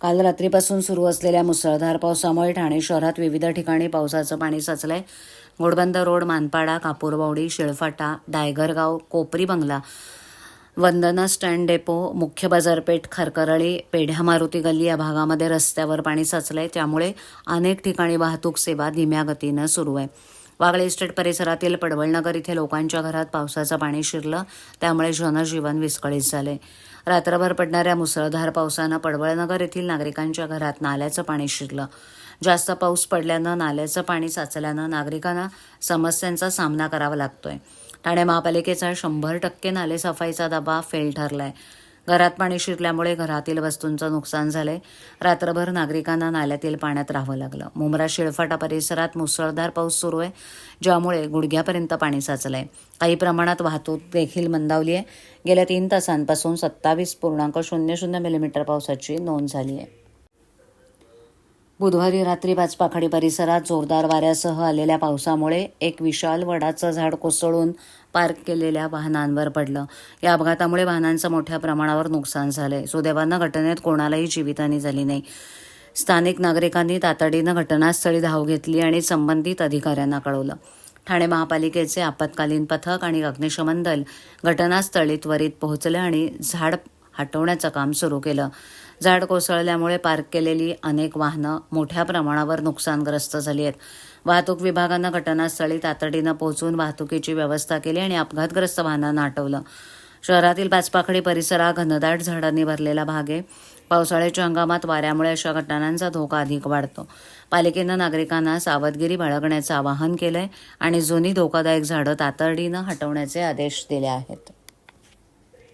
काल रात्रीपासून सुरू असलेल्या मुसळधार पावसामुळे ठाणे शहरात विविध ठिकाणी पावसाचं पाणी साचलंय. घोडबंद रोड मानपाडा कापूरबावडी शिळफाटा डायगरगाव कोपरी बंगला वंदना स्टँड डेपो मुख्य बाजारपेठ खरकरळी पेढ्या मारुती गल्ली या भागामध्ये रस्त्यावर पाणी साचलंय. त्यामुळे अनेक ठिकाणी वाहतूक सेवा धीम्या गतीनं सुरू आहे. वागळे इस्टेट परिसरातील पडवळनगर इथे लोकांच्या घरात पावसाचं पाणी शिरलं. त्यामुळे जनजीवन विस्कळीत झाले. रात्रभर पडणाऱ्या मुसळधार पावसानं पडवळनगर येथील नागरिकांच्या घरात नाल्याचं पाणी शिरलं. जास्त पाऊस पडल्यानं नाल्याचं पाणी साचल्यानं नागरिकांना समस्यांचा सामना करावा लागतोय. ठाणे महापालिकेचा शंभर टक्के नालेसफाईचा दबा फेल ठरलाय. घरात पाणी शिरल्यामुळे घरातील वस्तूंचं नुकसान झालंय. रात्रभर नागरिकांना नाल्यातील पाण्यात राहावं लागलं. मुंब्रा शिळफाटा परिसरात मुसळधार पाऊस सुरू आहे ज्यामुळे गुडघ्यापर्यंत पाणी साचलंय. काही प्रमाणात वाहतूक देखील मंदावली आहे. गेल्या तीन तासांपासून सत्तावीस पूर्णांक शून्य शून्य मिलीमीटर पावसाची नोंद झाली आहे. बुधवारी रात्री पाचपाखडी परिसरात जोरदार वाऱ्यासह आलेल्या पावसामुळे एक विशाल वडाचं झाड कोसळून पार्क केलेल्या वाहनांवर पडलं. या अपघातामुळे वाहनांचं मोठ्या प्रमाणावर नुकसान झालंय. सुदैवानं घटनेत कोणालाही जीवितहानी झाली नाही. स्थानिक नागरिकांनी तातडीनं घटनास्थळी धाव घेतली आणि संबंधित अधिकाऱ्यांना कळवलं. ठाणे महापालिकेचे आपत्कालीन पथक आणि अग्निशमन दल घटनास्थळी त्वरित पोहोचले आणि झाड हटवण्याचं काम सुरू केलं. झाड कोसळल्यामुळे पार्क केलेली अनेक वाहनं मोठ्या प्रमाणावर नुकसानग्रस्त झाली आहेत वाहतूक विभागानं घटनास्थळी तातडीनं पोहोचून वाहतुकीची व्यवस्था केली आणि अपघातग्रस्त वाहनांना हटवलं शहरातील पाचपाखडी परिसर हा घनदाट झाडांनी भरलेला भाग आहे. पावसाळ्याच्या हंगामात वाऱ्यामुळे अशा घटनांचा धोका अधिक वाढतो. पालिकेनं नागरिकांना सावधगिरी बाळगण्याचं आवाहन केलंय आणि जुनी धोकादायक झाडं तातडीनं हटवण्याचे आदेश दिले आहेत.